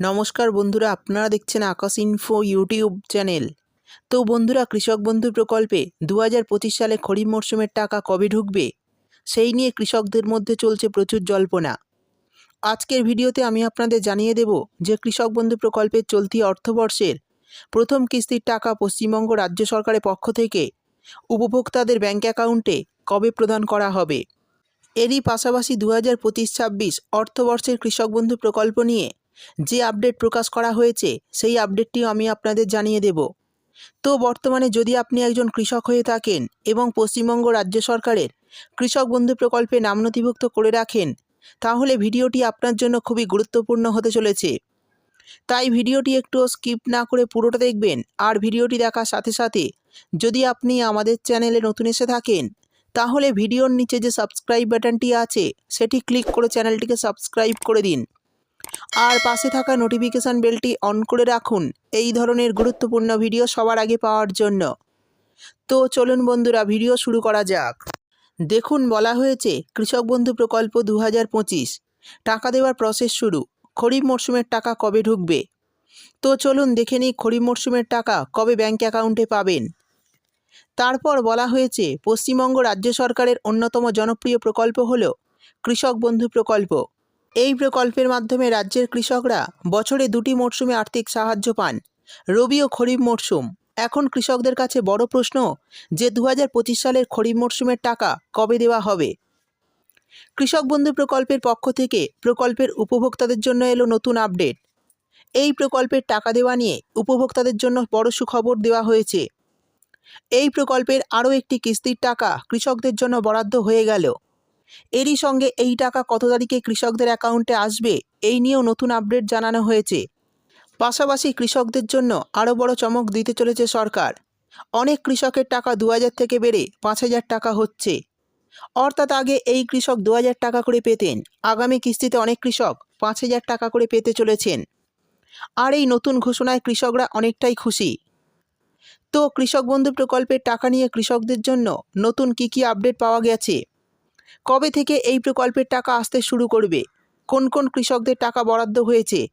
নমস্কার বন্ধুরা, আপনারা দেখছেন আকাশ ইনফো ইউটিউব চ্যানেল তো বন্ধুরা, কৃষক বন্ধু প্রকল্পে দু হাজার পঁচিশ সালে খরিফ মরশুমের টাকা কবে ঢুকবে? সেই নিয়ে কৃষকদের মধ্যে চলছে প্রচুর জল্পনা। আজকের ভিডিওতে আমি আপনাদের জানিয়ে দেব যে কৃষক বন্ধু প্রকল্পের চলতি অর্থবর্ষের প্রথম কিস্তির টাকা পশ্চিমবঙ্গ রাজ্য সরকারের পক্ষ থেকে উপভোক্তাদের ব্যাঙ্ক অ্যাকাউন্টে কবে প্রদান করা হবে? এরই পাশাপাশি দু হাজার পঁচিশ ছাব্বিশ অর্থবর্ষের কৃষক বন্ধু প্রকল্প নিয়ে যে আপডেট প্রকাশ করা হয়েছে, সেই আপডেটটিও আমি আপনাদের জানিয়ে দেব। তো বর্তমানে যদি আপনি একজন কৃষক হয়ে থাকেন এবং পশ্চিমবঙ্গ রাজ্য সরকারের কৃষক বন্ধু প্রকল্পে নাম নথিভুক্ত করে রাখেন, তাহলে ভিডিওটি আপনার জন্য খুবই গুরুত্বপূর্ণ হতে চলেছে। তাই ভিডিওটি একটু স্কিপ না করে পুরোটা দেখবেন, আর ভিডিওটি দেখার সাথে সাথে যদি আপনি আমাদের চ্যানেলে নতুন এসে থাকেন, তাহলে ভিডিওর নিচে যে সাবস্ক্রাইব বাটনটি আছে, সেটি ক্লিক করে চ্যানেলটিকে সাবস্ক্রাইব করে দিন। আর পাশে থাকা নোটিফিকেশান বেলটি অন করে রাখুন। এই ধরনের গুরুত্বপূর্ণ ভিডিও সবার আগে পাওয়ার জন্য। তো চলুন বন্ধুরা ভিডিও শুরু করা যাক। দেখুন, বলা হয়েছে, কৃষক বন্ধু প্রকল্প দু হাজার পঁচিশ। টাকা দেওয়ার প্রসেস শুরু। খরিফ মরশুমের টাকা কবে ঢুকবে? তো চলুন দেখে নিই, খরিফ মরশুমের টাকা কবে ব্যাঙ্ক অ্যাকাউন্টে পাবেন? তারপর বলা হয়েছে, পশ্চিমবঙ্গ রাজ্য সরকারের অন্যতম জনপ্রিয় প্রকল্প হল কৃষক বন্ধু প্রকল্প। এই প্রকল্পের মাধ্যমে রাজ্যের কৃষকরা বছরে দুটি মরশুমে আর্থিক সাহায্য পান। রবি ও খরিফ মরশুম। এখন কৃষকদের কাছে বড় প্রশ্ন যে দু হাজার পঁচিশ সালের খরিফ মরশুমের টাকা কবে দেওয়া হবে? কৃষক বন্ধু প্রকল্পের পক্ষ থেকে প্রকল্পের উপভোক্তাদের জন্য এলো নতুন আপডেট। এই প্রকল্পের টাকা দেওয়া নিয়ে উপভোক্তাদের জন্য বড় সুখবর দেওয়া হয়েছে। এই প্রকল্পের আরও একটি কিস্তির টাকা কৃষকদের জন্য বরাদ্দ হয়ে গেল। এরই সঙ্গে এই টাকা কত তারিখে কৃষকদের অ্যাকাউন্টে আসবে, এই নিয়েও নতুন আপডেট জানানো হয়েছে। পাশাপাশি কৃষকদের জন্য আরও বড় চমক দিতে চলেছে সরকার। অনেক কৃষকের টাকা দু হাজার থেকে বেড়ে পাঁচ হাজার টাকা হচ্ছে। অর্থাৎ আগে এই কৃষক দু হাজার টাকা করে পেতেন, আগামী কিস্তিতে অনেক কৃষক পাঁচ হাজার টাকা করে পেতে চলেছেন। আর এই নতুন ঘোষণায় কৃষকরা অনেকটাই খুশি। তো কৃষক বন্ধু প্রকল্পের টাকা নিয়ে কৃষকদের জন্য নতুন কি কি আপডেট পাওয়া গেছে? কবে থেকে এই প্রকল্পের টাকা আসতে শুরু করবে? কোন কোন কৃষকদের টাকা বরাদ্দ হয়েছে?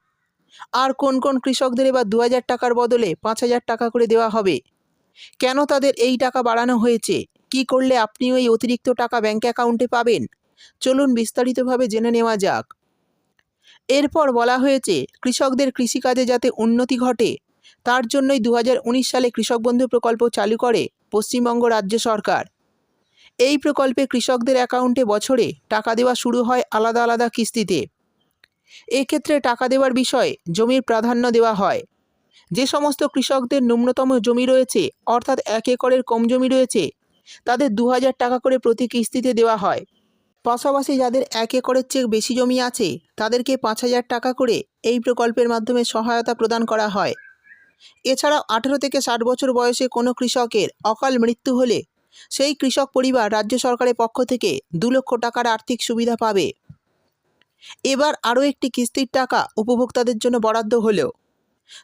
আর কোন কোন কৃষকদের এবার দু হাজার টাকার বদলে পাঁচ হাজার টাকা করে দেওয়া হবে? কেন তাদের এই টাকা বাড়ানো হয়েছে? কি করলে আপনিও এই অতিরিক্ত টাকা ব্যাঙ্ক অ্যাকাউন্টে পাবেন? চলুন বিস্তারিতভাবে জেনে নেওয়া যাক। এরপর বলা হয়েছে, কৃষকদের কৃষিকাজে যাতে উন্নতি ঘটে, তার জন্যই দু হাজার উনিশ সালে কৃষক বন্ধু প্রকল্প চালু করে পশ্চিমবঙ্গ রাজ্য সরকার। এই প্রকল্পে কৃষকদের অ্যাকাউন্টে বছরে টাকা দেওয়া শুরু হয় আলাদা আলাদা কিস্তিতে। এক্ষেত্রে টাকা দেওয়ার বিষয়ে জমির প্রাধান্য দেওয়া হয়। যে সমস্ত কৃষকদের ন্যূনতম জমি রয়েছে, অর্থাৎ এক একরের কম জমি রয়েছে, তাদের দু হাজার টাকা করে প্রতি কিস্তিতে দেওয়া হয়। পাশাপাশি যাদের এক একরের চেয়ে বেশি জমি আছে, তাদেরকে পাঁচ হাজার টাকা করে এই প্রকল্পের মাধ্যমে সহায়তা প্রদান করা হয়। এছাড়াও আঠেরো থেকে ষাট বছর বয়সে কোনো কৃষকের অকাল মৃত্যু হলে সেই কৃষক পরিবার রাজ্য সরকারের পক্ষ থেকে দু লক্ষ টাকার আর্থিক সুবিধা পাবে। এবার আরও একটি কিস্তির টাকা উপভোক্তাদের জন্য বরাদ্দ হলো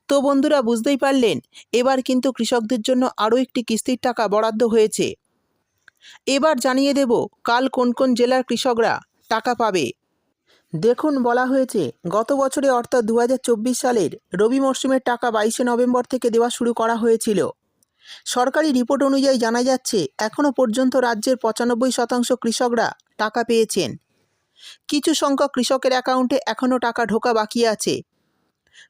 তো বন্ধুরা, বুঝতেই পারলেন, এবার কিন্তু কৃষকদের জন্য আরও একটি কিস্তির টাকা বরাদ্দ হয়েছে। এবার জানিয়ে দেব, কাল কোন কোন জেলার কৃষকরা টাকা পাবে। দেখুন, বলা হয়েছে, গত বছরে অর্থাৎ দু হাজার চব্বিশ সালের রবি মরশুমের টাকা বাইশে নভেম্বর থেকে দেওয়া শুরু করা হয়েছিল। সরকারি রিপোর্ট অনুযায়ী জানা যাচ্ছে এখনও পর্যন্ত রাজ্যের পঁচানব্বই শতাংশ কৃষকরা টাকা পেয়েছেন। কিছু সংখ্যক কৃষকের অ্যাকাউন্টে এখনও টাকা ঢোকা বাকি আছে।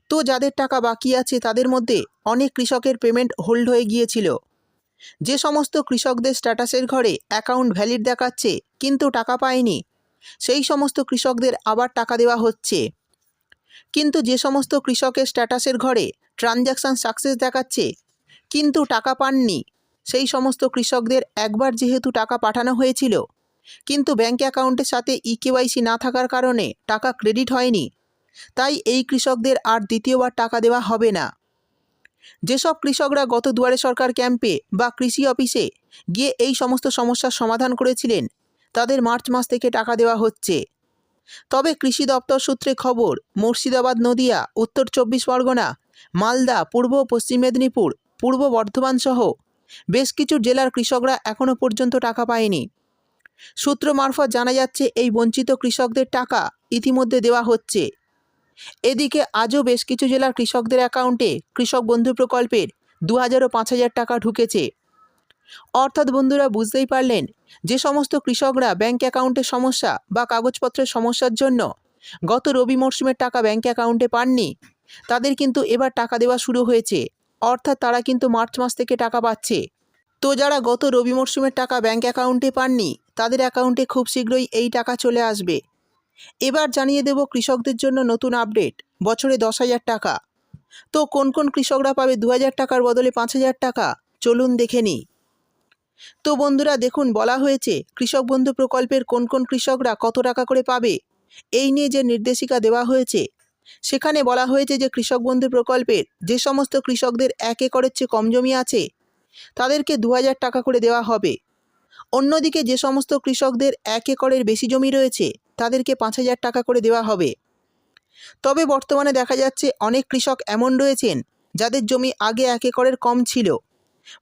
তো যাদের টাকা বাকি আছে, তাদের মধ্যে অনেক কৃষকের পেমেন্ট হোল্ড হয়ে গিয়েছিল। যে সমস্ত কৃষকদের স্ট্যাটাসের ঘরে অ্যাকাউন্ট ভ্যালিড দেখাচ্ছে, কিন্তু টাকা পায়নি। সেই সমস্ত কৃষকদের আবার টাকা দেওয়া হচ্ছে। কিন্তু যে সমস্ত কৃষকের স্ট্যাটাসের ঘরে ট্রানজ্যাকশান সাকসেস দেখাচ্ছে কিন্তু টাকা পাননি। সেই সমস্ত কৃষকদের একবার যেহেতু টাকা পাঠানো হয়েছিল, কিন্তু ব্যাঙ্ক অ্যাকাউন্টের সাথে ইকেওয়াইসি না থাকার কারণে টাকা ক্রেডিট হয়নি। তাই এই কৃষকদের আর দ্বিতীয়বার টাকা দেওয়া হবে না। যেসব কৃষকরা গত দুয়ারে সরকার ক্যাম্পে বা কৃষি অফিসে গিয়ে এই সমস্ত সমস্যার সমাধান করেছিলেন, তাদের মার্চ মাস থেকে টাকা দেওয়া হচ্ছে। তবে কৃষি দপ্তর সূত্রে খবর, মুর্শিদাবাদ, নদিয়া, উত্তর চব্বিশ পরগনা, মালদা, পূর্ব পশ্চিম মেদিনীপুর পূর্ব বর্ধমান সহ বেশ কিছু জেলার কৃষকরা এখনও পর্যন্ত টাকা পায়নি। সূত্র মারফত জানা যাচ্ছে, এই বঞ্চিত কৃষকদের টাকা ইতিমধ্যে দেওয়া হচ্ছে। এদিকে আজও বেশ কিছু জেলার কৃষকদের অ্যাকাউন্টে কৃষক বন্ধু প্রকল্পের দু হাজার ও পাঁচ হাজার টাকা ঢুকেছে। অর্থাৎ বন্ধুরা, বুঝতেই পারলেন, যে সমস্ত কৃষকরা ব্যাংক অ্যাকাউন্টের সমস্যা বা কাগজপত্রের সমস্যার জন্য গত রবি মরশুমের টাকা ব্যাংক অ্যাকাউন্টে পাননি, তাদের কিন্তু এবার টাকা দেওয়া শুরু হয়েছে। অর্থাৎ তারা কিন্তু মার্চ মাস থেকে টাকা পাচ্ছে। তো যারা গত রবি মরশুমের টাকা ব্যাঙ্ক অ্যাকাউন্টে পাননি, তাদের অ্যাকাউন্টে খুব শীঘ্রই এই টাকা চলে আসবে। এবার জানিয়ে দেব কৃষকদের জন্য নতুন আপডেট, বছরে দশ হাজার টাকা। তো কোন কোন কৃষকরা পাবে দু হাজার টাকার বদলে পাঁচ হাজার টাকা, চলুন দেখে নিই। তো বন্ধুরা, দেখুন, বলা হয়েছে কৃষক বন্ধু প্রকল্পের কোন কোন কৃষকরা কত টাকা করে পাবে, এই নিয়ে যে নির্দেশিকা দেওয়া হয়েছে সেখানে বলা হয়েছে যে কৃষক বন্ধু প্রকল্পের যে সমস্ত কৃষকদের এক একরের চেয়ে কম জমি আছে, তাদেরকে দু হাজার টাকা করে দেওয়া হবে। অন্যদিকে যে সমস্ত কৃষকদের এক একরের বেশি জমি রয়েছে, তাদেরকে পাঁচ হাজার টাকা করে দেওয়া হবে। তবে বর্তমানে দেখা যাচ্ছে অনেক কৃষক এমন রয়েছেন, যাদের জমি আগে এক একরের কম ছিল।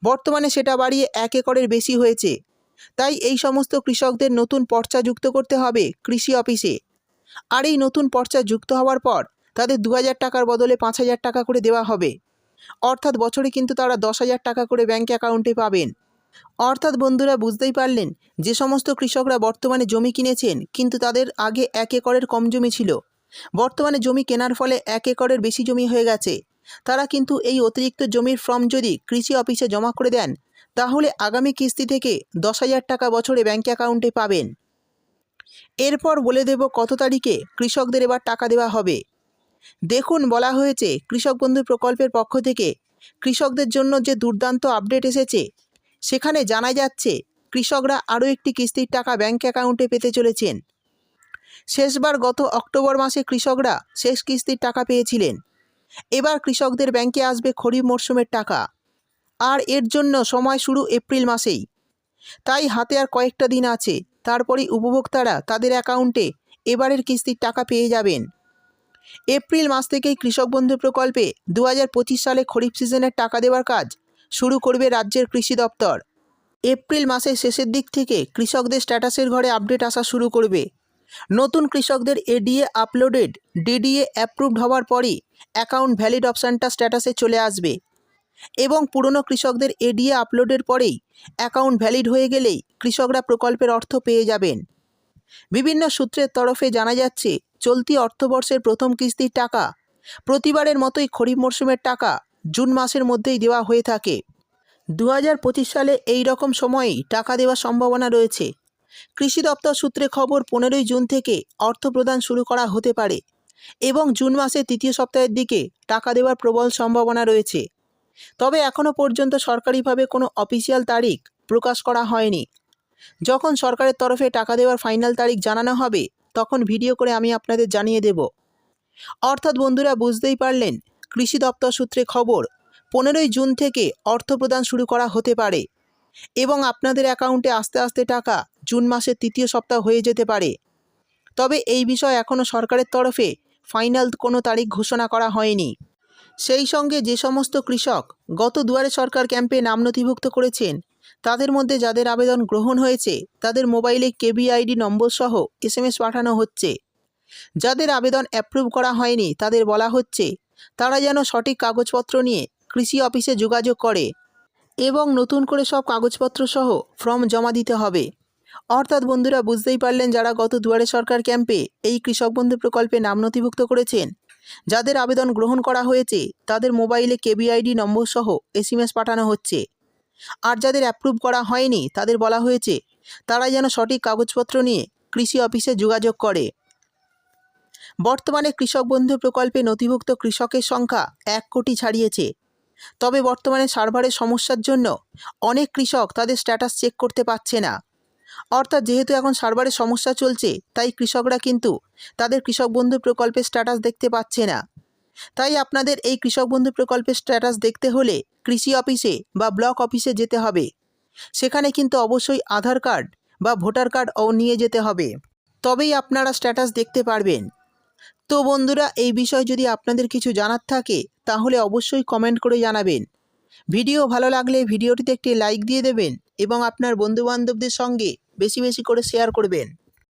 বর্তমানে সেটা বাড়িয়ে এক একরের বেশি হয়েছে। তাই এই সমস্ত কৃষকদের নতুন পর্চা যুক্ত করতে হবে কৃষি অফিসে। আর এই নতুন পর্চা যুক্ত হওয়ার পর তাদের দু হাজার টাকার বদলে পাঁচ হাজার টাকা করে দেওয়া হবে। অর্থাৎ বছরে কিন্তু তারা দশ হাজার টাকা করে ব্যাঙ্ক অ্যাকাউন্টে পাবেন। অর্থাৎ বন্ধুরা বুঝতেই পারলেন, যে সমস্ত কৃষকরা বর্তমানে জমি কিনেছেন কিন্তু তাদের আগে এক একরের কম জমি ছিল। বর্তমানে জমি কেনার ফলে এক একরের বেশি জমি হয়ে গেছে। তারা কিন্তু এই অতিরিক্ত জমির ফর্ম যদি কৃষি অফিসে জমা করে দেন, তাহলে আগামী কিস্তি থেকে দশ হাজার টাকা বছরে ব্যাঙ্ক অ্যাকাউন্টে পাবেন। এরপর বলে দেব কত তারিখে কৃষকদের এবার টাকা দেওয়া হবে। দেখুন, বলা হয়েছে, কৃষক বন্ধু প্রকল্পের পক্ষ থেকে কৃষকদের জন্য যে দুর্দান্ত আপডেট এসেছে, সেখানে জানা যাচ্ছে, কৃষকরা আরও একটি কিস্তির টাকা ব্যাঙ্ক অ্যাকাউন্টে পেতে চলেছেন। শেষবার গত অক্টোবর মাসে কৃষকরা শেষ কিস্তির টাকা পেয়েছিলেন। এবার কৃষকদের ব্যাংকে আসবে খরিফ মরশুমের টাকা। আর এর জন্য সময় শুরু এপ্রিল মাসেই। তাই হাতে আর কয়েকটা দিন আছে। তারপরেই উপভোক্তারা তাদের অ্যাকাউন্টে এবারের কিস্তির টাকা পেয়ে যাবেন। এপ্রিল মাস থেকেই কৃষক বন্ধু প্রকল্পে দু হাজার পঁচিশ সালে খরিফ সিজনের টাকা দেওয়ার কাজ শুরু করবে রাজ্যের কৃষি দপ্তর। এপ্রিল মাসের শেষের দিক থেকে কৃষকদের স্ট্যাটাসের ঘরে আপডেট আসা শুরু করবে। নতুন কৃষকদের এডিএ আপলোডেড, ডিডিএ অ্যাপ্রুভড হওয়ার পরই অ্যাকাউন্ট ভ্যালিড অপশানটা স্ট্যাটাসে চলে আসবে। এবং পুরনো কৃষকদের এডিএ আপলোডের পরেই অ্যাকাউন্ট ভ্যালিড হয়ে গেলেই কৃষকরা প্রকল্পের অর্থ পেয়ে যাবেন। বিভিন্ন সূত্রের তরফে জানা যাচ্ছে, চলতি অর্থবর্ষের প্রথম কিস্তির টাকা প্রতিবারের মতোই খরিফ মরশুমের টাকা জুন মাসের মধ্যেই দেওয়া হয়ে থাকে। দু হাজার পঁচিশ সালে এই রকম সময়েই টাকা দেওয়ার সম্ভাবনা রয়েছে। কৃষি দপ্তর সূত্রে খবর, পনেরোই জুন থেকে অর্থ প্রদান শুরু করা হতে পারে এবং জুন মাসের তৃতীয় সপ্তাহের দিকে টাকা দেওয়ার প্রবল সম্ভাবনা রয়েছে। তবে এখনও পর্যন্ত সরকারিভাবে কোনো অফিসিয়াল তারিখ প্রকাশ করা হয়নি। যখন সরকারের তরফে টাকা দেওয়ার ফাইনাল তারিখ জানানো হবে, তখন ভিডিও করে আমি আপনাদের জানিয়ে দেব। অর্থাৎ বন্ধুরা বুঝতেই পারলেন, কৃষি দপ্তর সূত্রে খবর, পনেরোই জুন থেকে অর্থ প্রদান শুরু করা হতে পারে এবং আপনাদের অ্যাকাউন্টে আস্তে আস্তে টাকা জুন মাসের তৃতীয় সপ্তাহ হয়ে যেতে পারে। তবে এই বিষয়ে এখনও সরকারের তরফে ফাইনাল কোনো তারিখ ঘোষণা করা হয়নি। সেই সঙ্গে যে সমস্ত কৃষক গত দুয়ারে সরকার ক্যাম্পে নাম নথিভুক্ত করেছেন, তাদের মধ্যে যাদের আবেদন গ্রহণ হয়েছে, তাদের মোবাইলে কেবিআইডি নম্বর সহ এসএমএস পাঠানো হচ্ছে। যাদের আবেদন অ্যাপ্রুভ করা হয়নি, তাদের বলা হচ্ছে, তারা যেন সঠিক কাগজপত্র নিয়ে কৃষি অফিসে যোগাযোগ করে এবং নতুন করে সব কাগজপত্র সহ ফর্ম জমা দিতে হবে। অর্থাৎ বন্ধুরা, বুঝতেই পারলেন যারা গত দুয়ারে সরকার ক্যাম্পে এই কৃষক বন্ধু প্রকল্পে নাম নথিভুক্ত করেছেন যাদের আবেদন গ্রহণ করা হয়েছে, তাদের মোবাইলে কেবিআইডি নম্বর সহ এসএমএস পাঠানো হচ্ছে। আর যাদের অ্যাপ্রুভ করা হয়নি, তাদের বলা হয়েছে তারা যেন সঠিক কাগজপত্র নিয়ে কৃষি অফিসে যোগাযোগ করে। বর্তমানে কৃষক বন্ধু প্রকল্পে নথিভুক্ত কৃষকের সংখ্যা এক কোটি ছাড়িয়েছে। তবে বর্তমানে সার্ভারের সমস্যার জন্য অনেক কৃষক তাদের স্ট্যাটাস চেক করতে পারছে না। অর্থাৎ যেহেতু এখন সার্ভারের সমস্যা চলছে, তাই কৃষকরা কিন্তু তাদের কৃষক বন্ধু প্রকল্পের স্ট্যাটাস দেখতে পাচ্ছে না। তাই আপনাদের এই কৃষক বন্ধু প্রকল্পের স্ট্যাটাস দেখতে হলে কৃষি অফিসে বা ব্লক অফিসে যেতে হবে। সেখানে কিন্তু অবশ্যই আধার কার্ড বা ভোটার কার্ড ও নিয়ে যেতে হবে। তবেই আপনারা স্ট্যাটাস দেখতে পারবেন। তো বন্ধুরা, এই বিষয়ে যদি আপনাদের কিছু জানার থাকে, তাহলে অবশ্যই কমেন্ট করে জানাবেন। ভিডিও ভালো লাগলে ভিডিওটিতে একটি লাইক দিয়ে দেবেন এবং আপনার বন্ধুবান্ধবদের সঙ্গে বেশি বেশি করে শেয়ার করবেন।